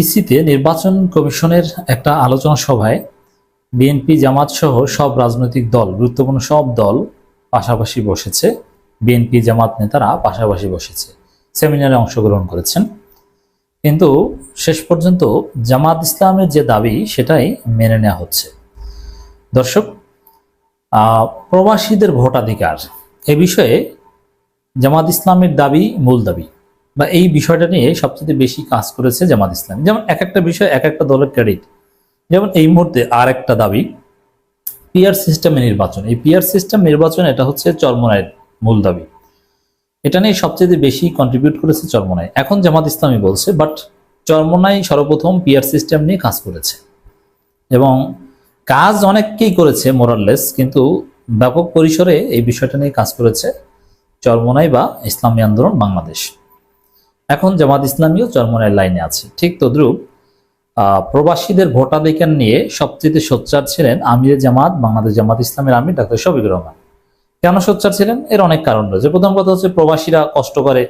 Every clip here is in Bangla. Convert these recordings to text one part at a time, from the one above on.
ইসিতে নির্বাচন কমিশনের একটা আলোচনা সভায় বিএনপি, জামাত সহ সব রাজনৈতিক দল, গুরুত্বপূর্ণ সব দল পাশাপাশি বসেছে। বিএনপি, জামাত নেতারা পাশাপাশি বসেছে। সেমিনারে অংশগ্রহণ করেছেন। কিন্তু শেষ পর্যন্ত জামাত ইসলামের যে দাবি, সেটাই মেনে নেওয়া হচ্ছে। দর্শক প্রবাসীদের ভোটাধিকার, এ বিষয়ে জামাত ইসলামের দাবি মূল দাবি। বা এই বিষয়টা নিয়ে সবচেয়ে বেশি কাজ করেছে জামাত ইসলাম। যেমন এক একটা বিষয়, এক একটা দলের ক্রেডিট যেমন এই মুহূর্তে আর একটা দাবি পিয়ার সিস্টেমে নির্বাচন। এই পিয়ার সিস্টেম নির্বাচন এটা হচ্ছে চরমনায়ের মূল দাবি। এটা নিয়ে সবচেয়ে বেশি কন্ট্রিবিউট করেছে চরমনায় এখন জামাত ইসলামী বলছে বাট চরমনাই সর্বপ্রথম পিয়ার সিস্টেম নিয়ে কাজ করেছে। এবং কাজ অনেককেই করেছে মোরাললেস কিন্তু ব্যাপক পরিসরে এই বিষয়টা নিয়ে কাজ করেছে চরমনাই বা ইসলামী আন্দোলন বাংলাদেশ। এখন জামাত ইসলামীও চরমনের লাইনে আছে। ঠিক তদ্রুপ প্রবাসীদের ভোটাধিকার নিয়ে সবচেয়ে সোচ্চার ছিলেন আমির জামাত, বাংলাদেশ জামাত ইসলামের আমির ডাক্তার শফিকুর রহমান। কেন সোচ্চার ছিলেন? এর অনেক কারণ রয়েছে। প্রথম কথা হচ্ছে প্রবাসীরা কষ্ট করে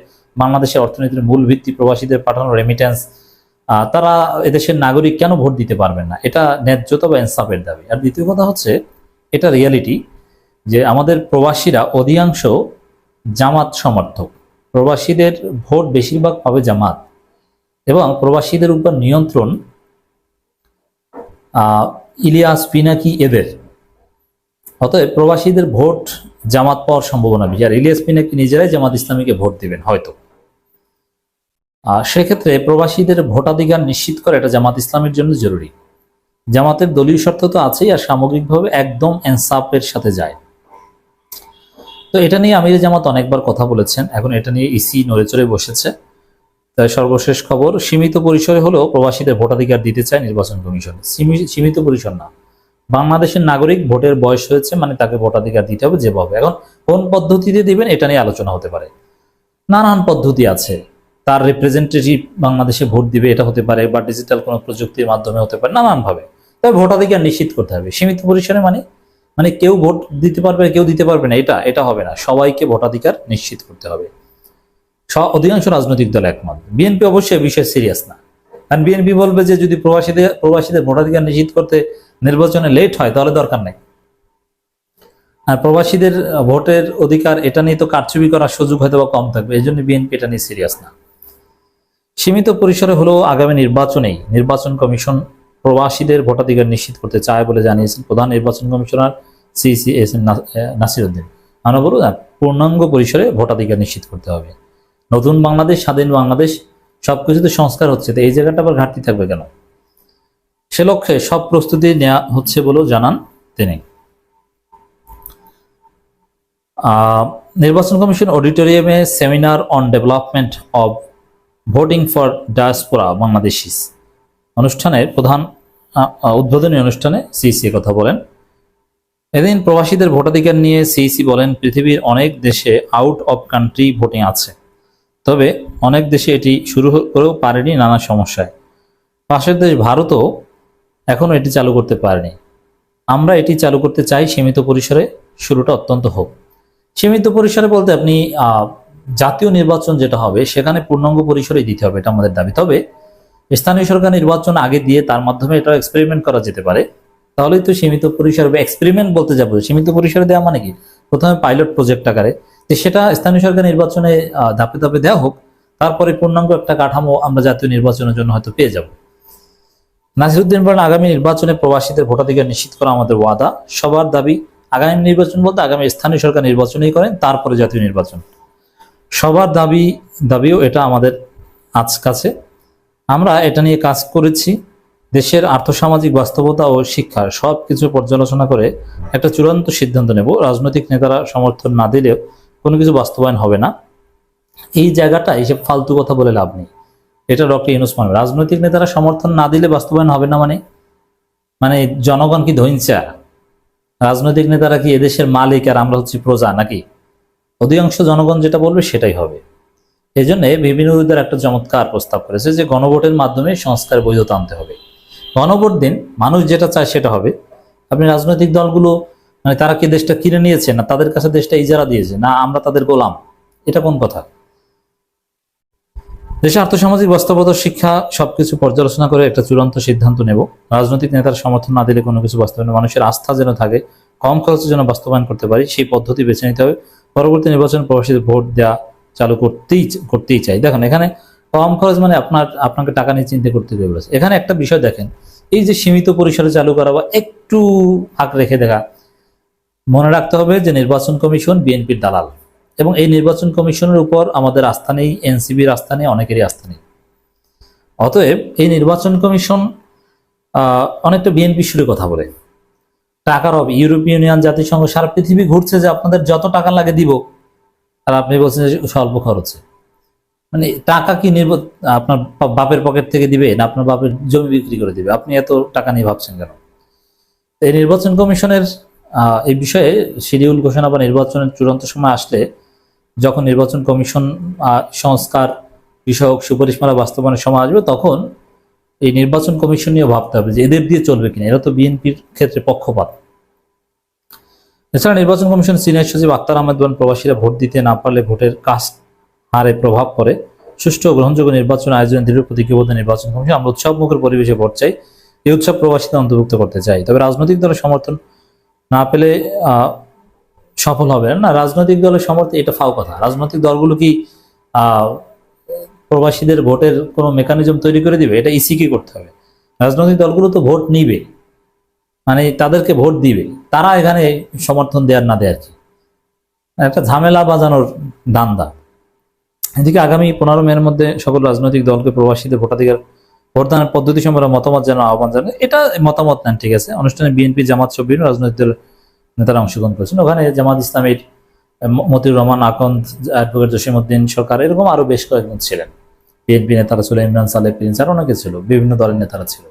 বাংলাদেশের অর্থনীতির মূল ভিত্তি প্রবাসীদের পাঠানো রেমিটেন্স তারা এদেশের নাগরিক কেন ভোট দিতে পারবেন না? এটা ন্যায্যতা বা ইনসাফের দাবি। আর দ্বিতীয় কথা হচ্ছে, এটা রিয়ালিটি যে আমাদের প্রবাসীরা অধিকাংশ জামাত সমর্থক। প্রবাসীদের ভোট বেশিরভাগ পাবে জামাত এবং প্রবাসীদের উপর নিয়ন্ত্রণ ইলিয়াস, পিনাকি এদের। অতএব প্রবাসীদের ভোট জামাত পাওয়ার সম্ভাবনা বেশি। আর ইলিয়াস, পিনাকি নিজেরাই জামাত ইসলামীকে ভোট দিবেন হয়তো। সেক্ষেত্রে প্রবাসীদের ভোটাধিকার নিশ্চিত করা এটা জামাত ইসলামের জন্য জরুরি। জামাতের দলীয় শর্ত তো আছেই আর সামগ্রিকভাবে একদম এনসাফের সাথে যায়। তো এটা নিয়ে আমির জামাত অনেকবার কথা বলেছেন। এখন এটা নিয়ে ইসি নড়েচড়ে বসেছে। তাই সর্বশেষ খবর, সীমিত পরিসরে হলেও প্রবাসীদের ভোটাধিকার দিতে চায় নির্বাচন কমিশন। সীমিত পরিসর না। বাংলাদেশের নাগরিক ভোটের বয়স হয়েছে মানে তাকে ভোটাধিকার দিতে হবে যেভাবে এখন কোন পদ্ধতিতে দিবেন, এটা নিয়ে আলোচনা হতে পারে। নানান পদ্ধতি আছে। তার রিপ্রেজেন্টেটিভ বাংলাদেশে ভোট দিবে, এটা হতে পারে, বা ডিজিটাল কোনো প্রযুক্তির মাধ্যমে হতে পারে, নানানভাবে। তবে ভোটাধিকার নিশ্চিত করতে হবে। সীমিত পরিসরে মানে মানে কেউ ভোট দিতে পারবে, কেউ দিতে পারবে না, এটা এটা হবে না। সবাইকে ভোটাধিকার নিশ্চিত করতে হবে। অধিকাংশ রাজনৈতিক দল একমত। বিএনপি অবশ্যই বিষয়ে সিরিয়াস না। কারণ বিএনপি বলবে যে, যদি প্রবাসীদের প্রবাসীদের ভোটাধিকার নিশ্চিত করতে নির্বাচনে লেট হয়, তাহলে দরকার নেই। আর প্রবাসীদের ভোটের অধিকার, এটা নিয়ে তো কারচুপি করার সুযোগ হয়তো বা কম থাকবে। এই জন্য বিএনপি এটা নিয়ে সিরিয়াস না। সীমিত পরিসরে হলেও আগামী নির্বাচনেই, নির্বাচন কমিশন প্রবাসীদের ভোটাধিকার নিশ্চিত করতে চায় বলে জানিয়েছেন প্রধান নির্বাচন commissioner C C S M Nasir Uddin আমরা পূর্ণাঙ্গ পরিসরে ভোটাধিকার নিশ্চিত করতে হবে। নতুন বাংলাদেশ, স্বাধীন বাংলাদেশ সব সবকিছুতে সংস্কার হচ্ছে, তো এই জায়গাটা আবার ঘাটতি থাকবে কেন? সে লক্ষ্যে সব প্রস্তুতি নেওয়া হচ্ছে বলেও জানান তিনি। নির্বাচন কমিশন অডিটোরিয়ামে seminar on development of voting for diaspora, Bangladeshis. অনুষ্ঠানের প্রধান উদ্বোধনী অনুষ্ঠানে সিসি কথা বলেন। এদিন প্রবাসীদের ভোটাধিকার নিয়ে সিইসি বলেন, পৃথিবীর অনেক দেশে আউট অফ কান্ট্রি ভোটিং আছে। তবে অনেক দেশে এটি শুরু করেও পারেনি নানা সমস্যায়। পাশের দেশ ভারতও এখনও এটি চালু করতে পারেনি। আমরা এটি চালু করতে চাই সীমিত পরিসরে। শুরুটা অত্যন্ত হোক। সীমিত পরিসরে বলতে আপনি জাতীয় নির্বাচন যেটা হবে, সেখানে পূর্ণাঙ্গ পরিসরে দিতে হবে, এটা আমাদের দাবি। তবে স্থানীয় সরকার নির্বাচন আগে দিয়ে তার মাধ্যমে এটা এক্সপেরিমেন্ট করা যেতে পারে। তাহলেই তো সীমিত পরিসরে, বা এক্সপেরিমেন্ট বলতে যাব, সীমিত পরিসরে দেওয়া মানে কি? প্রথমে পাইলট প্রজেক্ট আকারে। যে সেটা স্থানীয় সরকার নির্বাচনে ধাপে ধাপে দেওয়া হোক, তারপরে পূর্ণাঙ্গ একটা কাঠামো আমরা জাতীয় নির্বাচনের জন্য হয়তো পেয়ে যাব। নাসিরুদ্দিন বলেন, আগামী নির্বাচনে প্রবাসীদের ভোটাধিকার নিশ্চিত করা আমাদের ওয়াদা। সবার দাবি, আগামী নির্বাচন বলতে আগামী স্থানীয় সরকার নির্বাচনই করেন, তারপরে জাতীয় নির্বাচন। সবার দাবি, দাবিও এটা আমাদের আজ কাছে। আমরা এটা নিয়ে কাজ করেছি। দেশের আর্থসামাজিক বাস্তবতা ও শিক্ষা সব কিছু পর্যালোচনা করে একটা চূড়ান্ত সিদ্ধান্ত নেব। রাজনৈতিক নেতারা সমর্থন না দিলেও কোনো কিছু বাস্তবায়ন হবে না। এই জায়গাটা এইসব ফালতু কথা বলে লাভ নেই। এটা ডক্টর ইউনুস মানে রাজনৈতিক নেতারা সমর্থন না দিলে বাস্তবায়ন হবে না মানে? মানে জনগণ কি ধৈঞ্চা রাজনৈতিক নেতারা কি এদেশের মালিক আর আমরা হচ্ছি প্রজা নাকি? অধিকাংশ জনগণ যেটা বলবে সেটাই হবে। এই জন্য বিরোধীদের একটা চমৎকার প্রস্তাব করেছে যে গণভোটের মাধ্যমে সংস্কার বৈধতা আনতে হবে। গণভোট দিন মানুষ যেটা চায় সেটা হবে। আপনি রাজনৈতিক দলগুলো মানে তারা কি দেশটা কিনে নিয়েছে না তাদের কাছে দেশটা ইজারা দিয়েছে না আমরা তাদের গোলাম? এটা কোন কথা? দেশে আর্থসামাজিক বাস্তবতা, শিক্ষা সবকিছু পর্যালোচনা করে একটা চূড়ান্ত সিদ্ধান্ত নেব। রাজনৈতিক নেতার সমর্থন না দিলে কোনো কিছু বাস্তবায়ন মানুষের আস্থা যেন থাকে, কম খরচে যেন বাস্তবায়ন করতে পারি, সেই পদ্ধতি বেছে নিতে হবে। পরবর্তী নির্বাচন প্রবাসীদের ভোট দেওয়া চালু করতেই করতেই চাই। দেখেন, এখানে কম খরচ মানে আপনার, আপনাকে টাকা নিয়ে চিন্তা করতে বলেছে এখানে একটা বিষয় দেখেন, এই যে সীমিত পরিসরে চালু করা বা একটু ফাঁক রেখে দেখা, মনে রাখতে হবে যে নির্বাচন কমিশন বিএনপির দালাল এবং এই নির্বাচন কমিশনের উপর আমাদের আস্থা নেই, এনসিবির আস্থা নেই, অনেকেরই আস্থা নেই। অতএব এই নির্বাচন কমিশন অনেকটা বিএনপি সুরে কথা বলে। টাকার অভাব, ইউরোপীয় ইউনিয়ন, জাতিসংঘ, সারা পৃথিবী ঘুরছে যে আপনাদের যত টাকা লাগে দিব আর আপনি বলছেন যে স্বল্প খরচে। মানে টাকা কি নির্ব আপনার বাপের পকেট থেকে দিবে না আপনার বাপের জমি বিক্রি করে দিবে? আপনি এত টাকা নিয়ে ভাবছেন কেন? এই নির্বাচন কমিশনের এই বিষয়ে শিডিউল ঘোষণা বা নির্বাচনের চূড়ান্ত সময় আসলে যখন নির্বাচন কমিশন সংস্কার বিষয়ক সুপারিশমালা বাস্তবায়নের সময় আসবে, তখন এই নির্বাচন কমিশন নিয়ে ভাবতে হবে যে এদের দিয়ে চলবে কিনা। এরা তো বিএনপির ক্ষেত্রে পক্ষপাত। এছাড়া নির্বাচন কমিশন সিনিয়র সচিব আক্তার আহমেদ বলেন, প্রবাসীরা ভোট দিতে না পারলে ভোটের কাস্ট হারে প্রভাব পড়ে। সুষ্ঠু গ্রহণযোগ্য নির্বাচন আয়োজনে দৃঢ় প্রতিজ্ঞাবদ্ধ নির্বাচন কমিশন। আমরা উৎসবমুখের পরিবেশে ভোট চাই। এই উৎসব প্রবাসীদের অন্তর্ভুক্ত করতে চাই। তবে রাজনৈতিক দলের সমর্থন না পেলে সফল হবে না। রাজনৈতিক দলের সমর্থন, এটা ফাও কথা। রাজনৈতিক দলগুলো কি প্রবাসীদের ভোটের কোনো মেকানিজম তৈরি করে দিবে? এটা ইসি কি করতে হবে। রাজনৈতিক দলগুলো তো ভোট নিবে। মানে তাদেরকে ভোট দিবে। তারা এখানে সমর্থন দেওয়ার না দেয়ার কি? একটা ঝামেলা বাজানোর দান্দা। এদিকে আগামী পনেরো মের মধ্যে সকল রাজনৈতিক দলকে প্রবাসীদের ভোটাধিকার ভোটদানের পদ্ধতি সম্পর্কে মতামত যেন আহ্বান জানান এটা মতামত নেন, ঠিক আছে? অনুষ্ঠানে বিএনপি জামাত সব বিভিন্ন রাজনৈতিক দলের নেতারা অংশগ্রহণ করেছেন। ওখানে জামাত ইসলামের মতিউর রহমান, আকন্দ, অ্যাডভোকেট জসিমউদ্দিন সরকার, এরকম আরও বেশ কয়েকজন ছিলেন। বিএনপি নেতারা ছিল, ইমরান সালেহ, প্রিন্স, আর অনেকে ছিল, বিভিন্ন দলের নেতারা ছিল।